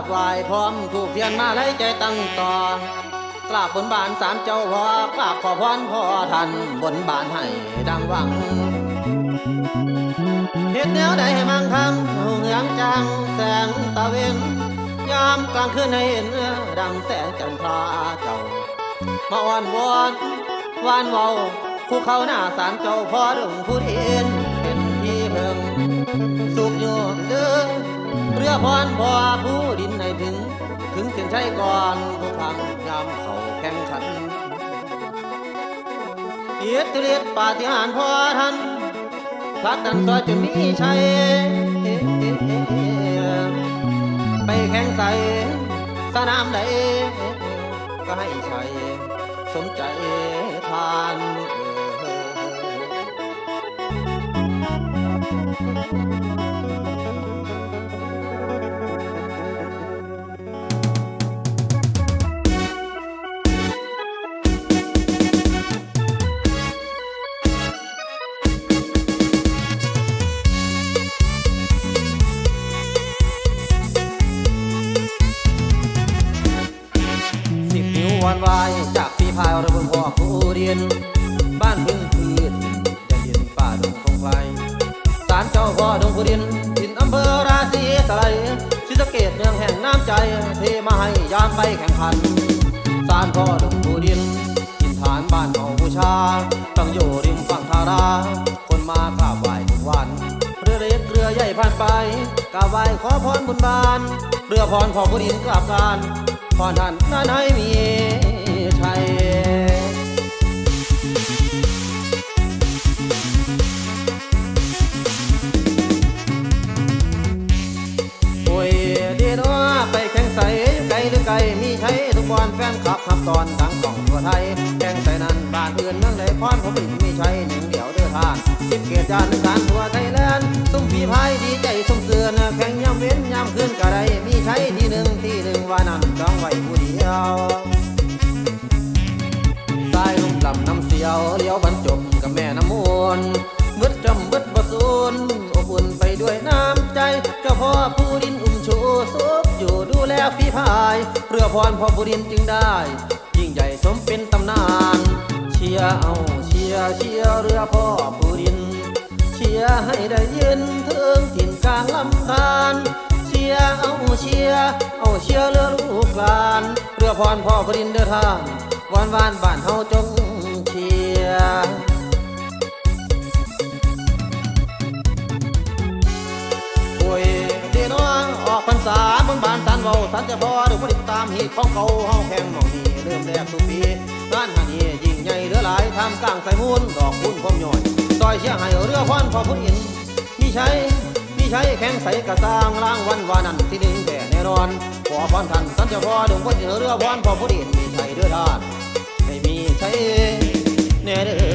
บไหว้พร้อมถูกเทียนมาไล่ใจตั้งต่อกราบบนบานสารเจ้าพ่อกราบขอพรพ่อท่านบนบานให้ดังหวังเฮ็ดแนวใดให้มั่งคั่งเหงืองจังแสงตะเวนยามกลางคืนให้เห็นดังแสงจันทราเจ้ามาอ้อนวอนวานเว้าผู้เขาหน้าสารเจ้าพ่อดึงผู้เห็นเป็นที่เพิ่ง พรพ่อผู้ดินให้ถึง ถึงเส้นชัยก่อนทุกครั้งยามเขาแข่งขันเอิทธิฤทธิ์ปาฏิหาริย์พ่อท่านพลัดดันซอยจนมีชัยไปแข่งใส่สนามใดก็ให้ชัยสมใจทาน สิบนิ้วายจากพี่พายระบนพ่อผู้เรียน บ้านพึ่งพืชแดนดินป่าดงคงไพรศาลเจ้าพ่อดงผู้เรียนทินอำเภอราศีสไลยศรีสเกดเมืองแห่งน้ำใจเทมาให้ยามไปแข่งขันศาลพ่อดงผู้เรียนทินฐานบ้านเฮาบูชาตั้งอยู่ริมฝั่งทารา คนมากราบไหว้ทุกวันเรือเล็กเรือใหญ่ผ่านไปกราบไหว้ขอพรบุญบาน เรือพรพ่อผู้ดินกราบการ พรท่านนั้นให้มีชัยโอ้ยเดียนว่าไปแข่งใสไกลหรือไกลมีใช้ทุกบอลแฟนคลับทับตอนทั้งสองทั่วไทยแข่งใส่นั้นบ้านอื่นเมืองไหนพรผมบิมีใช้หนึ่งเดียวเด้อทานสิบเกียรติยานหนึ่งการทั่วไทยแลนด์ตุ้มฝีพายดีใจส่งเสือนแข่งย่ำเว้นย่ำขึ้นกะไรมีใช้ กฝีพายเพื่อพรพ่อผู้ดินจึงได้ ยิ่งใหญ่สมเป็นตำนาน เชียร์เอาเชียร์เชียร์เรือพ่อผู้ดิน เชียร์ให้ได้ยินถึงถิ่นกลางลำธารเชียร์เอาเชียร์เอาเชียร์เรือลูกหลาน เรือพรพ่อพรินเดินทางวานวานบ้านเฮาจงเชียร์ รษาบนบานสันเบาสันจะพอดูผลิตตามเหีบของเขาเฮาแข่งหมองนี้เริ่มแรกทุกปีงานหันนี้ยิ่งใหญ่เหลือหลายทำกลางใส่มูลดอกคุณพร้อมย่อยซอยเชียร์ให้เรือพรพอพุทธอินมีใช้มีใช้แข่งใสกระสร้างล้างวันวานันที่หนึ่งแต่แน่นอนขอพรท่านสันเจะพอดวงพุทธเรือพรพอพุทธอินมีใช้เรือทานไม่มีใช้แน่เรือ